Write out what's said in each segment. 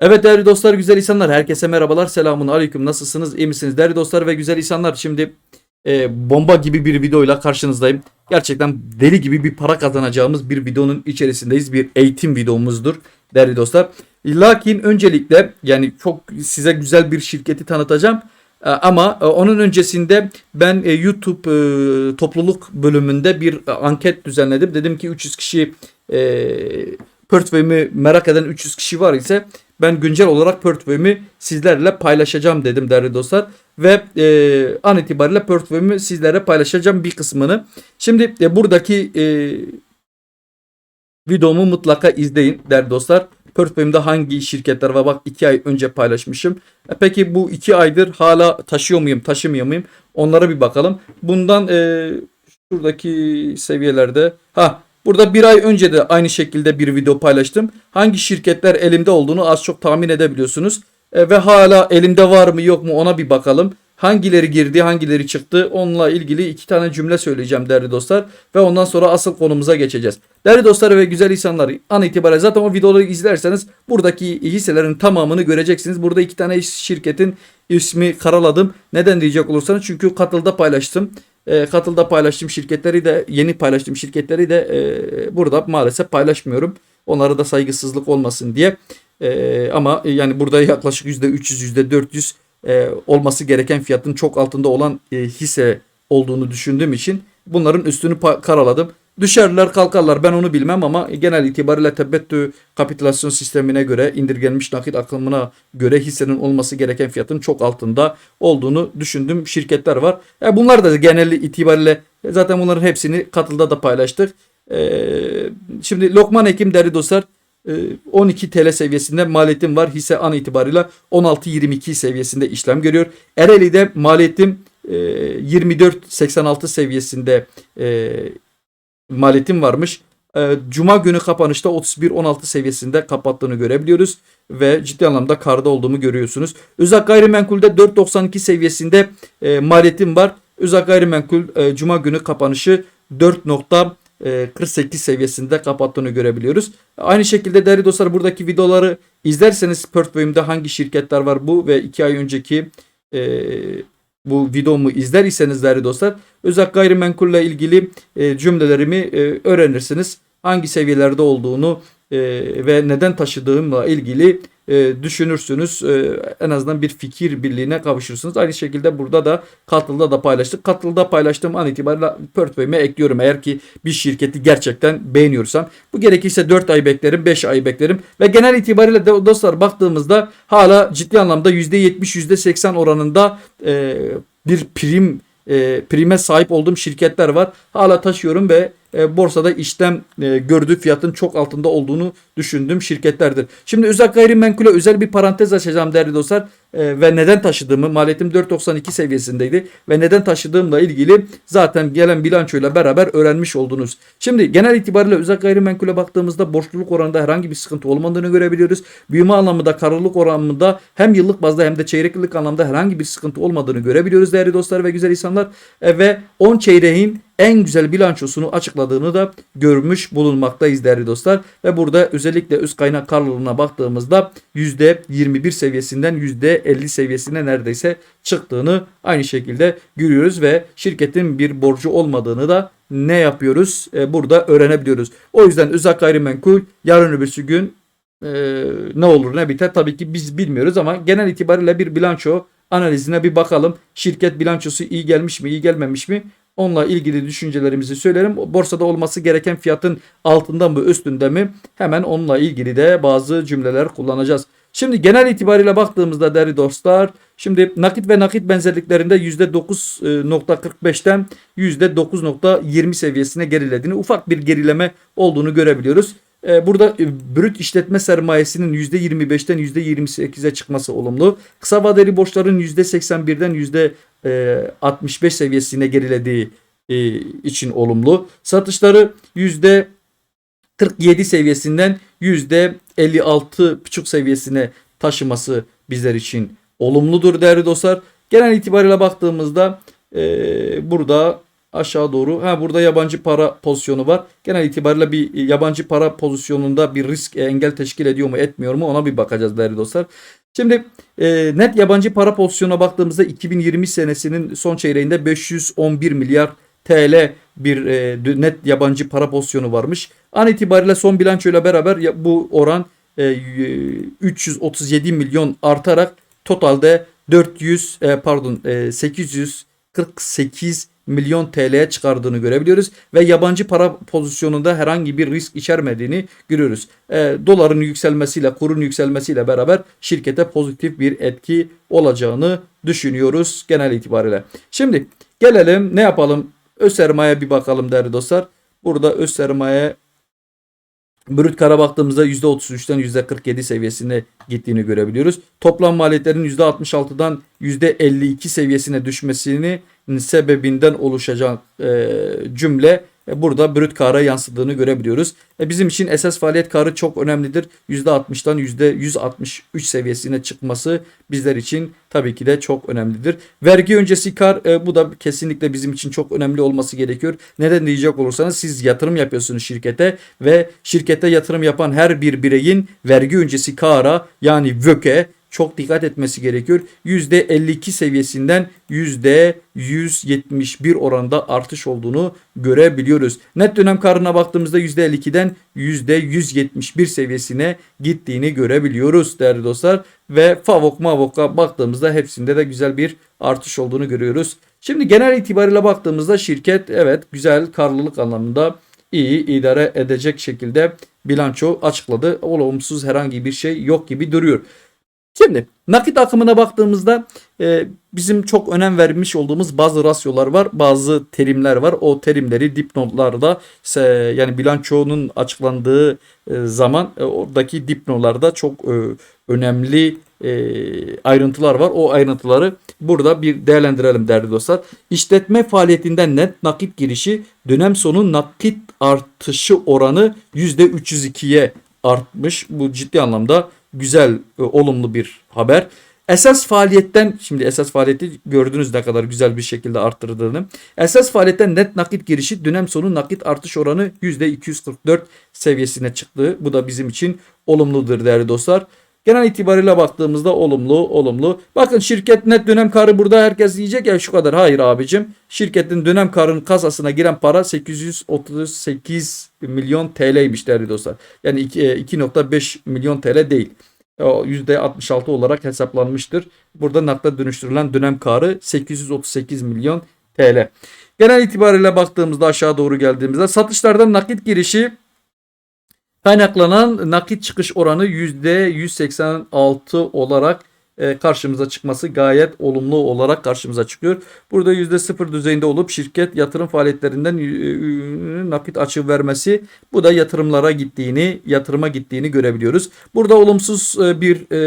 Evet değerli dostlar, güzel insanlar. Herkese merhabalar. Selamun aleyküm. Nasılsınız? iyi misiniz? Değerli dostlar ve güzel insanlar. Şimdi e, bomba gibi bir videoyla karşınızdayım. Gerçekten deli gibi bir para kazanacağımız bir videonun içerisindeyiz. Bir eğitim videomuzdur değerli dostlar. Lakin öncelikle yani çok size güzel bir şirketi tanıtacağım. E, Ama e, onun öncesinde ben e, YouTube topluluk bölümünde bir anket düzenledim. Dedim ki 300 kişi portföyümü merak eden 300 kişi var ise ben güncel olarak portföyümü sizlerle paylaşacağım dedim değerli dostlar. Ve e, an itibariyle portföyümü sizlere paylaşacağım bir kısmını. Şimdi e, buradaki e, videomu mutlaka izleyin değerli dostlar. Portföyümde hangi şirketler var bak 2 ay önce paylaşmışım. E, peki bu 2 aydır hala taşıyor muyum taşımıyor muyum onlara bir bakalım. Bundan e, şuradaki seviyelerde ha Burada bir ay önce de aynı şekilde bir video paylaştım. Hangi şirketler elimde olduğunu az çok tahmin edebiliyorsunuz. E, ve hala elimde var mı yok mu ona bir bakalım. Hangileri girdi hangileri çıktı onunla ilgili iki tane cümle söyleyeceğim değerli dostlar. Ve ondan sonra asıl konumuza geçeceğiz. Değerli dostlar ve güzel insanlar an itibariyle zaten o videoları izlerseniz buradaki hisselerin tamamını göreceksiniz. Burada iki tane şirketin ismi karaladım. Neden diyecek olursanız çünkü katılda paylaştım. E, katılda paylaştığım şirketleri de yeni paylaştığım şirketleri de e, burada maalesef paylaşmıyorum. Onlara da saygısızlık olmasın diye. E, ama yani burada yaklaşık %300 %400 e, olması gereken fiyatın çok altında olan e, hisse olduğunu düşündüğüm için bunların üstünü karaladım. Düşerler kalkarlar ben onu bilmem ama genel itibariyle tebettü kapitülasyon sistemine göre indirgenmiş nakit akımına göre hissenin olması gereken fiyatın çok altında olduğunu düşündüğüm şirketler var. E bunlar da genel itibariyle e, zaten bunların hepsini katılda da paylaştık. E, şimdi Lokman Ekim değerli dostlar e, 12 TL seviyesinde maliyetim var. Hisse an itibarıyla 16.22 seviyesinde işlem görüyor. Ereğli'de maliyetim e, 24.86 seviyesinde maliyetim varmış. E, Cuma günü kapanışta 31.16 seviyesinde kapattığını görebiliyoruz ve ciddi anlamda karda olduğumu görüyorsunuz. Özak gayrimenkulde 4.92 seviyesinde e, maliyetim var. Özak gayrimenkul e, Cuma günü kapanışı 4.48 seviyesinde kapattığını görebiliyoruz. Aynı şekilde değerli dostlar buradaki videoları izlerseniz portföyümde hangi şirketler var bu ve 2 ay önceki e, bu videomu izler iseniz değerli dostlar özel gayrimenkulle ilgili e, cümlelerimi e, öğrenirsiniz. Hangi seviyelerde olduğunu e, ve neden taşıdığımla ilgili e, düşünürsünüz. E, en azından bir fikir birliğine kavuşursunuz. Aynı şekilde burada da Katıl'da da paylaştık. Katıl'da paylaştığım an itibariyle portföyüme ekliyorum. Eğer ki bir şirketi gerçekten beğeniyorsam. Bu gerekirse 4 ay beklerim, 5 ay beklerim. Ve genel itibariyle de dostlar baktığımızda hala ciddi anlamda %70, %80 oranında e, bir prim e, prime sahip olduğum şirketler var. Hala taşıyorum ve e, borsada işlem e, gördüğü fiyatın çok altında olduğunu düşündüğüm şirketlerdir. Şimdi özel gayrimenkule özel bir parantez açacağım değerli dostlar. E, ve neden taşıdığımı maliyetim 4.92 seviyesindeydi ve neden taşıdığımla ilgili zaten gelen bilançoyla beraber öğrenmiş oldunuz. Şimdi genel itibariyle özel gayrimenkule baktığımızda borçluluk oranında herhangi bir sıkıntı olmadığını görebiliyoruz. Büyüme anlamında karlılık oranında hem yıllık bazda hem de çeyreklik anlamda herhangi bir sıkıntı olmadığını görebiliyoruz değerli dostlar ve güzel insanlar. E, ve 10 çeyreğin en güzel bilançosunu açıkladığını da görmüş bulunmaktayız değerli dostlar. Ve burada özellikle üst kaynak karlılığına baktığımızda %21 seviyesinden %50 seviyesine neredeyse çıktığını aynı şekilde görüyoruz ve şirketin bir borcu olmadığını da ne yapıyoruz? E, burada öğrenebiliyoruz. O yüzden özel gayrimenkul yarın öbürsü gün e, ne olur ne biter tabii ki biz bilmiyoruz ama genel itibariyle bir bilanço analizine bir bakalım. Şirket bilançosu iyi gelmiş mi iyi gelmemiş mi? Onunla ilgili düşüncelerimizi söylerim. Borsada olması gereken fiyatın altında mı üstünde mi? Hemen onunla ilgili de bazı cümleler kullanacağız. Şimdi genel itibariyle baktığımızda değerli dostlar şimdi nakit ve nakit benzerliklerinde %9.45'ten %9.20 seviyesine gerilediğini ufak bir gerileme olduğunu görebiliyoruz. Ee, Burada e, brüt işletme sermayesinin %25'ten %28'e çıkması olumlu. Kısa vadeli borçların %81'den %65 seviyesine gerilediği e, için olumlu. Satışları %47 seviyesinden %56,5 seviyesine taşıması bizler için olumludur değerli dostlar. Genel itibariyle baktığımızda e, burada aşağı doğru. Ha burada yabancı para pozisyonu var. Genel itibariyle bir yabancı para pozisyonunda bir risk e, engel teşkil ediyor mu etmiyor mu ona bir bakacağız değerli dostlar. Şimdi e, net yabancı para pozisyonuna baktığımızda 2020 senesinin son çeyreğinde 511 milyar TL bir e, net yabancı para pozisyonu varmış. An itibariyle son bilançoyla beraber bu oran e, 337 milyon artarak totalde 400 e, pardon e, 848 milyon TL'ye çıkardığını görebiliyoruz ve yabancı para pozisyonunda herhangi bir risk içermediğini görüyoruz. E, doların yükselmesiyle, kurun yükselmesiyle beraber şirkete pozitif bir etki olacağını düşünüyoruz genel itibariyle. Şimdi gelelim ne yapalım? Öz sermaye bir bakalım değerli dostlar. Burada öz sermaye Brüt kara baktığımızda %33'ten %47 seviyesine gittiğini görebiliyoruz. Toplam maliyetlerin %66'dan %52 seviyesine düşmesini sebebinden oluşacak e, cümle burada brüt kara yansıdığını görebiliyoruz. E, bizim için esas faaliyet karı çok önemlidir. %60'dan %163 seviyesine çıkması bizler için tabii ki de çok önemlidir. Vergi öncesi kar e, bu da kesinlikle bizim için çok önemli olması gerekiyor. Neden diyecek olursanız siz yatırım yapıyorsunuz şirkete ve şirkete yatırım yapan her bir bireyin vergi öncesi kara yani VÖK'e çok dikkat etmesi gerekiyor. %52 seviyesinden %171 oranda artış olduğunu görebiliyoruz. Net dönem karına baktığımızda %52'den %171 seviyesine gittiğini görebiliyoruz değerli dostlar. Ve Favok Mavok'a baktığımızda hepsinde de güzel bir artış olduğunu görüyoruz. Şimdi genel itibariyle baktığımızda şirket evet güzel karlılık anlamında iyi idare edecek şekilde bilanço açıkladı. Olumsuz herhangi bir şey yok gibi duruyor. Şimdi nakit akımına baktığımızda e, bizim çok önem vermiş olduğumuz bazı rasyolar var, bazı terimler var. O terimleri dipnotlarda se- yani bilançonun açıklandığı e, zaman e, oradaki dipnotlarda çok e, önemli e, ayrıntılar var. O ayrıntıları burada bir değerlendirelim değerli dostlar. İşletme faaliyetinden net nakit girişi dönem sonu nakit artışı oranı %302'ye artmış. Bu ciddi anlamda güzel, e, olumlu bir haber. Esas faaliyetten şimdi esas faaliyeti gördünüz ne kadar güzel bir şekilde arttırdığını. Esas faaliyetten net nakit girişi dönem sonu nakit artış oranı %244 seviyesine çıktı. Bu da bizim için olumludur değerli dostlar. Genel itibariyle baktığımızda olumlu, olumlu. Bakın şirket net dönem karı burada herkes diyecek ya şu kadar. Hayır abicim. Şirketin dönem karın kasasına giren para 838 milyon TL'ymiş değerli dostlar. Yani iki- e, 2.5 milyon TL değil. O %66 olarak hesaplanmıştır. Burada nakda dönüştürülen dönem karı 838 milyon TL. Genel itibariyle baktığımızda aşağı doğru geldiğimizde satışlardan nakit girişi Kaynaklanan nakit çıkış oranı %186 olarak e, karşımıza çıkması gayet olumlu olarak karşımıza çıkıyor. Burada %0 düzeyinde olup şirket yatırım faaliyetlerinden nakit açığı vermesi bu da yatırımlara gittiğini, yatırıma gittiğini görebiliyoruz. Burada olumsuz e, bir e,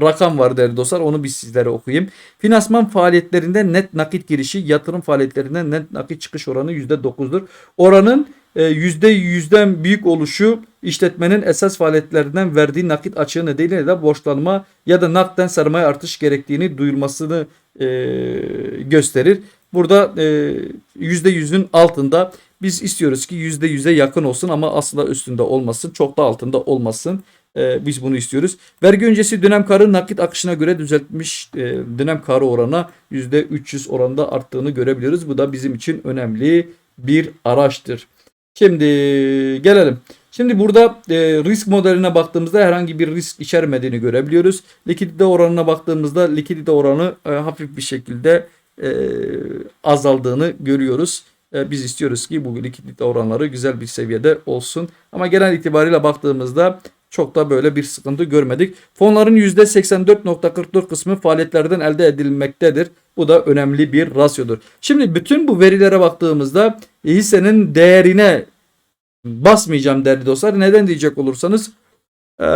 rakam var değerli dostlar. Onu bir sizlere okuyayım. Finansman faaliyetlerinde net nakit girişi, yatırım faaliyetlerinde net nakit çıkış oranı %9'dur. Oranın %100'den büyük oluşu işletmenin esas faaliyetlerinden verdiği nakit açığı nedeniyle de borçlanma ya da nakden sermaye artış gerektiğini duyurmasını e, gösterir. Burada e, %100'ün altında biz istiyoruz ki %100'e yakın olsun ama asla üstünde olmasın. Çok da altında olmasın. E, biz bunu istiyoruz. Vergi öncesi dönem karı nakit akışına göre düzeltmiş e, dönem karı orana %300 oranda arttığını görebiliyoruz. Bu da bizim için önemli bir araçtır. Şimdi gelelim. Şimdi burada e, risk modeline baktığımızda herhangi bir risk içermediğini görebiliyoruz. Likidite oranına baktığımızda likidite oranı e, hafif bir şekilde e, azaldığını görüyoruz. E, biz istiyoruz ki bu likidite oranları güzel bir seviyede olsun. Ama genel itibariyle baktığımızda çok da böyle bir sıkıntı görmedik. Fonların %84.44 kısmı faaliyetlerden elde edilmektedir. Bu da önemli bir rasyodur. Şimdi bütün bu verilere baktığımızda hissenin değerine basmayacağım değerli dostlar. Neden diyecek olursanız ee,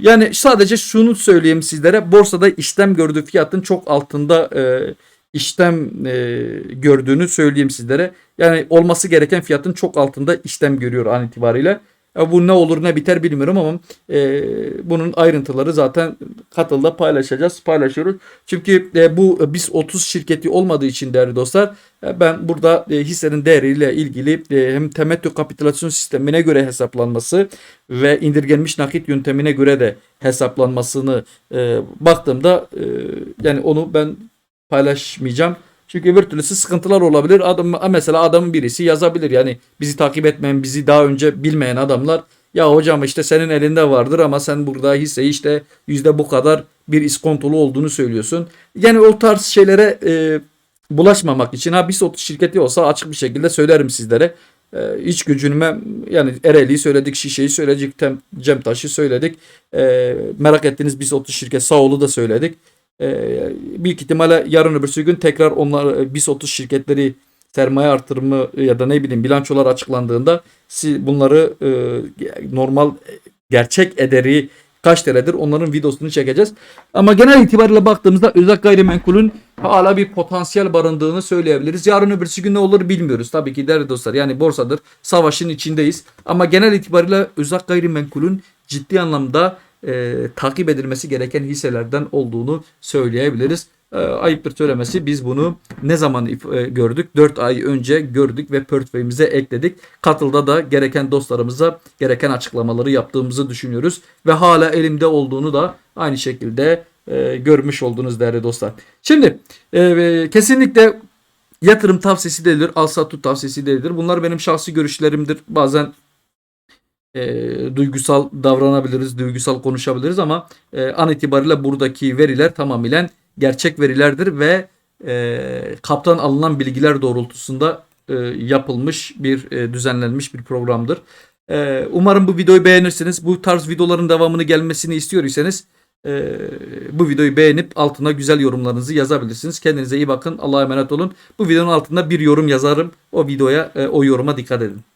yani sadece şunu söyleyeyim sizlere. Borsada işlem gördüğü fiyatın çok altında e, işlem e, gördüğünü söyleyeyim sizlere. Yani olması gereken fiyatın çok altında işlem görüyor an itibariyle. E, bu ne olur ne biter bilmiyorum ama e, bunun ayrıntıları zaten katılda paylaşacağız, paylaşıyoruz. Çünkü e, bu biz 30 şirketi olmadığı için değerli dostlar e, ben burada e, hissenin değeriyle ilgili e, hem temettü kapitülasyon sistemine göre hesaplanması ve indirgenmiş nakit yöntemine göre de hesaplanmasını e, baktığımda e, yani onu ben paylaşmayacağım. Çünkü öbür türlüsü sıkıntılar olabilir. Adam, mesela adamın birisi yazabilir. Yani bizi takip etmeyen, bizi daha önce bilmeyen adamlar ya hocam işte senin elinde vardır ama sen burada hisseyi işte yüzde bu kadar bir iskontolu olduğunu söylüyorsun. Yani o tarz şeylere e, bulaşmamak için ha biz 30 şirketi olsa açık bir şekilde söylerim sizlere. E, iç gücünüme yani Ereğli'yi söyledik, Şişe'yi söyledik, Cemtaş'ı söyledik. E, merak ettiğiniz biz 30 şirket Sağol'u da söyledik. Ee, büyük ihtimalle yarın öbürsü gün tekrar onlar BIS 30 şirketleri sermaye artırımı ya da ne bileyim bilançolar açıklandığında siz bunları e, normal gerçek ederi kaç TL'dir onların videosunu çekeceğiz. Ama genel itibariyle baktığımızda özel gayrimenkulün hala bir potansiyel barındığını söyleyebiliriz. Yarın öbürsü gün ne olur bilmiyoruz. Tabii ki değerli dostlar yani borsadır savaşın içindeyiz. Ama genel itibariyle özel gayrimenkulün ciddi anlamda e, takip edilmesi gereken hisselerden olduğunu söyleyebiliriz. E, ayıptır söylemesi biz bunu ne zaman e, gördük? 4 ay önce gördük ve portföyümüze ekledik. Katılda da gereken dostlarımıza gereken açıklamaları yaptığımızı düşünüyoruz. Ve hala elimde olduğunu da aynı şekilde e, görmüş oldunuz değerli dostlar. Şimdi e, kesinlikle yatırım tavsiyesi değildir. Al sat tut tavsiyesi değildir. Bunlar benim şahsi görüşlerimdir. Bazen e, duygusal davranabiliriz, duygusal konuşabiliriz ama e, an itibariyle buradaki veriler tamamen gerçek verilerdir ve e, kaptan alınan bilgiler doğrultusunda e, yapılmış bir e, düzenlenmiş bir programdır. E, umarım bu videoyu beğenirsiniz. Bu tarz videoların devamını gelmesini istiyorsanız e, bu videoyu beğenip altına güzel yorumlarınızı yazabilirsiniz. Kendinize iyi bakın. Allah'a emanet olun. Bu videonun altında bir yorum yazarım. O videoya, e, o yoruma dikkat edin.